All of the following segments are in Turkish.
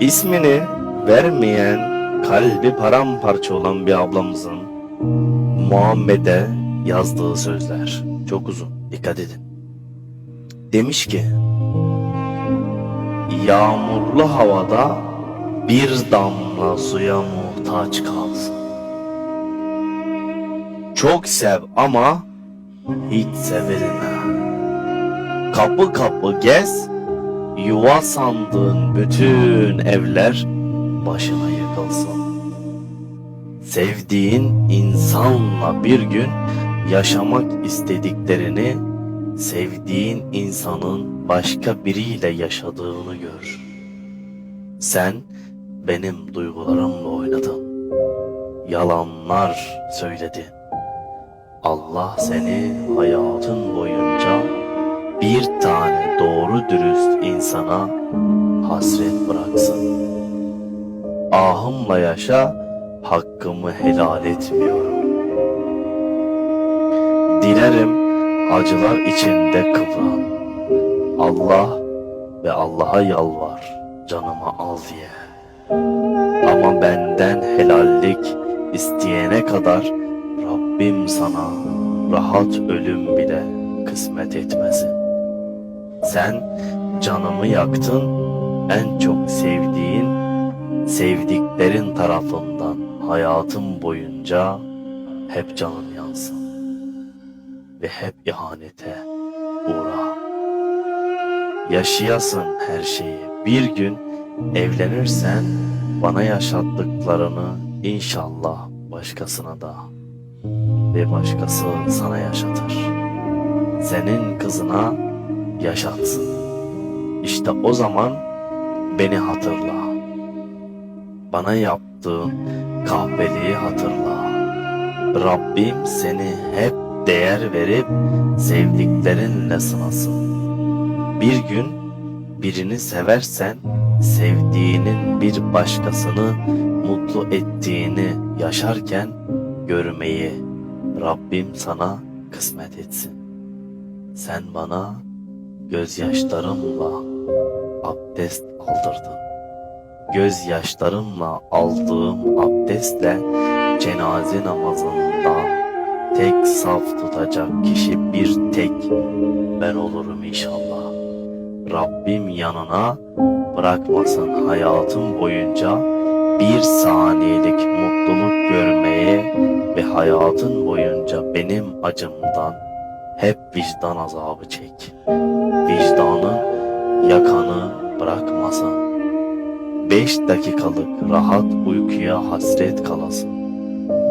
İsmini vermeyen kalbi paramparça olan bir ablamızın Muhammed'e yazdığı sözler. Çok uzun. Dikkat edin. Demiş ki Yağmurlu havada bir damla suya muhtaç kalsın. Çok sev ama hiç sevilme. Kapı kapı gez, yuva sandığın bütün evler başına yıkılsın. Sevdiğin insanla bir gün yaşamak istediklerini sevdiğin insanın başka biriyle yaşadığını gör. Sen benim duygularımla oynadın. Yalanlar söyledin. Allah seni hayatın boyunca bir tane doğru dürüst insana hasret bıraksın. Ahımla yaşa, hakkımı helal etmiyorum. Dilerim acılar içinde kıvran. Allah ve Allah'a yalvar canımı al diye. Ama benden helallik isteyene kadar Rabbim sana rahat ölüm bile kısmet etmesin. Sen canımı yaktın en çok sevdiğin sevdiklerin tarafından hayatım boyunca hep canın yansın ve hep ihanete uğra. Yaşayasın her şeyi. Bir gün evlenirsen bana yaşattıklarını inşallah başkasına da ve başkası sana yaşatır. Senin kızına yaşatsın. İşte o zaman beni hatırla. Bana yaptığın kahveliği hatırla. Rabbim seni hep değer verip sevdiklerinle sınasın. Bir gün birini seversen sevdiğinin bir başkasını mutlu ettiğini yaşarken görmeyi Rabbim sana kısmet etsin. Sen bana gözyaşlarımla abdest aldırdın. Gözyaşlarımla aldığım abdestle cenaze namazında tek saf tutacak kişi bir tek ben olurum inşallah. Rabbim yanına bırakmasın hayatım boyunca bir saniyelik mutluluk görmeye ve hayatın boyunca benim acımdan hep vicdan azabı çek. Vicdanın yakanı bırakmasın. Beş dakikalık rahat uykuya hasret kalasın.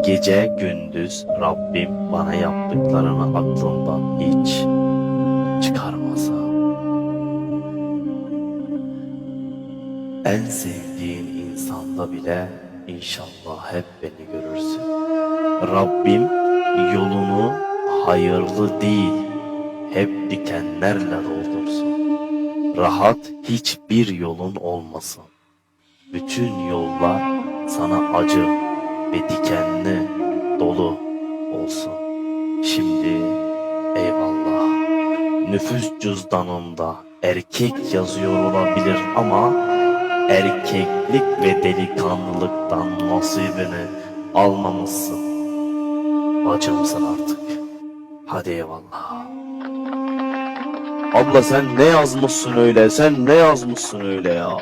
Gece gündüz Rabbim bana yaptıklarını aklından hiç çıkarmasın. En sevdiğin insanda bile inşallah hep beni görürsün. Rabbim yolunu hayırlı değil, hep dikenlerle doldursun. Rahat hiçbir yolun olmasın. Bütün yollar sana acı ve dikenli dolu olsun. Şimdi eyvallah. Nüfus cüzdanında erkek yazıyor olabilir ama erkeklik ve delikanlılıktan nasibini almamışsın. Bacımsın artık. Hadi eyvallah. Abla sen ne yazmışsın öyle? Sen ne yazmışsın öyle ya?